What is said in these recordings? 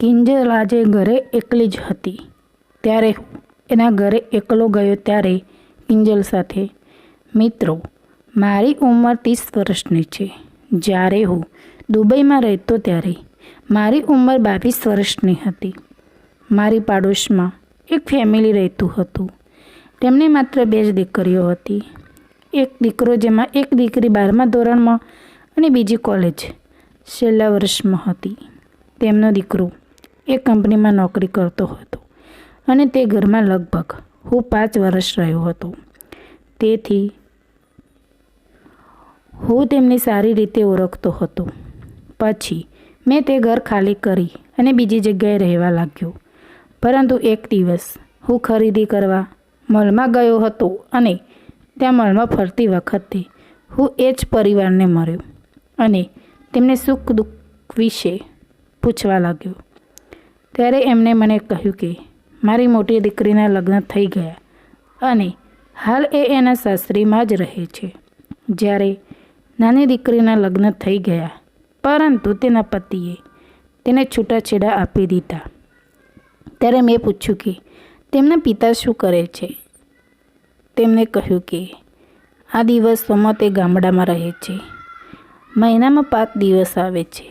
કિંજલ આજે ઘરે એકલી જ હતી. ત્યારે એના ઘરે એકલો ગયો ત્યારે કિંજલ સાથે, મિત્રો, મારી ઉંમર ત્રીસ વર્ષની છે. જ્યારે હું દુબઈમાં રહેતો ત્યારે મારી ઉંમર બાવીસ વર્ષની હતી. મારી પાડોશમાં એક ફેમિલી રહેતું હતું. તેમને માત્ર બે જ દીકરીઓ હતી. એક દીકરો જેમાં એક દીકરી બારમા ધોરણમાં અને બીજી કોલેજ છેલ્લા વર્ષમાં હતી. તેમનો દીકરો એક કંપનીમાં નોકરી કરતો હતો. અને તે ઘરમાં લગભગ હું પાંચ વર્ષ રહ્યો હતો. તેથી હું તેમને સારી રીતે ઓળખતો હતો. પછી મેં તે ઘર ખાલી કરી અને બીજી જગ્યાએ રહેવા લાગ્યો. પરંતુ એક દિવસ હું ખરીદી કરવા મોલમાં ગયો હતો અને ત્યાં મોલમાં ફરતી વખતે હું એ જ પરિવારને મળ્યો અને તેમને સુખ દુઃખ વિશે પૂછવા લાગ્યો. ત્યારે એમણે મને કહ્યું કે, મારી મોટી દીકરીના લગ્ન થઈ ગયા અને હાલ એ એના સાસરીમાં જ રહે છે. જ્યારે નાની દીકરીના લગ્ન થઈ ગયા, પરંતુ તેના પતિએ તેને છૂટાછેડા આપી દીધા. ત્યારે મેં પૂછ્યું કે, તેમના પિતા શું કરે છે? તેમણે કહ્યું કે, આ દિવસોમાં તે ગામડામાં રહે છે. મહિનામાં પાંચ દિવસ આવે છે.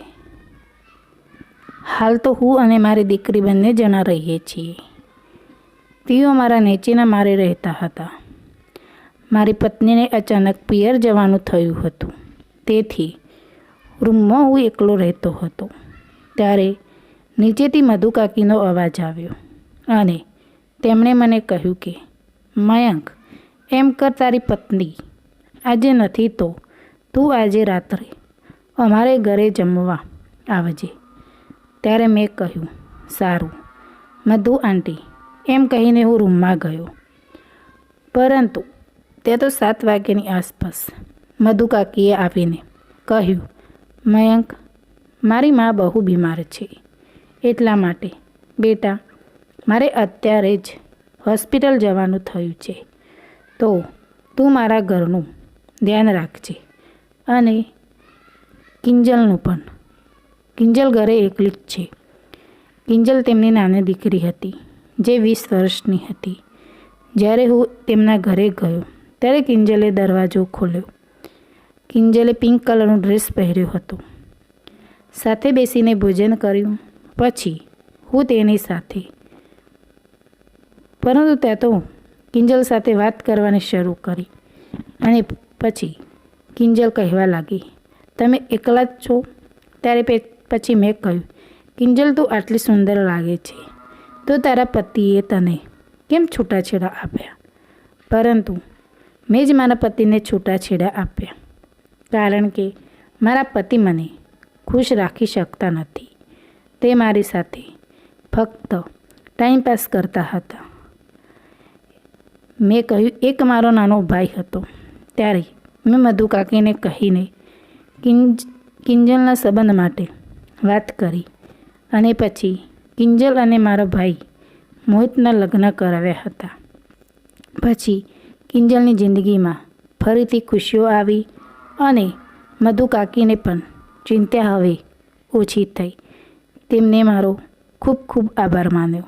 હાલ તો હું અને મારી દીકરી બંને જણા રહીએ છીએ. તેઓ મારા નીચેના મારે રહેતા હતા. મારી પત્નીને અચાનક પિયર જવાનું થયું હતું. તેથી રૂમમાં હું એકલો રહેતો હતો. ત્યારે નીચેથી મધુકાકીનો અવાજ આવ્યો અને તેમણે મને કહ્યું કે, મયંક, એમ કર તારી પત્ની. આજે નથી તો તું આજે રાત્રે અમારે ઘરે જમવા આવજે. ત્યારે મેં કહ્યું, સારું. મધુ આંટી. એમ કહીને હું રૂમમાં ગયો. પરંતુ તે તો સાત વાગ્યાની આસપાસ મધુ કાકીએ આવીને કહ્યું, મયંક, મારી મા બહુ બીમાર છે. એટલા માટે, બેટા, મારે અત્યારે જ હોસ્પિટલ જવાનું થયું છે. તો તું મારા ઘરનું ધ્યાન રાખજે અને કિંજલનું પણ કિંજલ ઘરે એકલી જ છે. કિંજલ તેમની નાની દીકરી હતી, જે વીસ વર્ષની હતી. જ્યારે હું તેમના ઘરે ગયો, ત્યારે કિંજલે દરવાજો ખોલ્યો. કિંજલે પિંક કલરનો ડ્રેસ પહેર્યો હતો. સાથે બેસીને ભોજન કર્યું. પછી હું તેની સાથે. પરંતુ ત્યાં તો કિંજલ સાથે વાત કરવાની શરૂ કરી અને પછી કિંજલ કહેવા લાગી, તમે એકલા જ છો? ત્યારે પછી મેં કહ્યું, કિંજલ, તું આટલી સુંદર લાગે છે. તો તારા પતિએ તને કેમ છૂટાછેડા આપ્યા? પરંતુ મેં જ મારા પતિને છૂટાછેડા આપ્યા. કારણ કે મારા પતિ મને ખુશ રાખી શકતા નથી. તે મારી સાથે ફક્ત ટાઈમ પાસ કરતા હતા. મેં કહ્યું, એક મારો નાનો ભાઈ હતો. ત્યારે મેં મધુ કાકીને કહીને કિંજ, કિંજલના સંબંધ માટે વાત કરી. અને પછી કિંજલ અને મારો ભાઈ મોહિતના લગ્ન કરાવ્યા હતા. પછી કિંજલની જિંદગીમાં ફરીથી ખુશીઓ આવી અને મધુ કાકીને પણ ચિંતા હવે ઓછી થઈ. તેમને મારો ખૂબ ખૂબ આભાર માન્યો.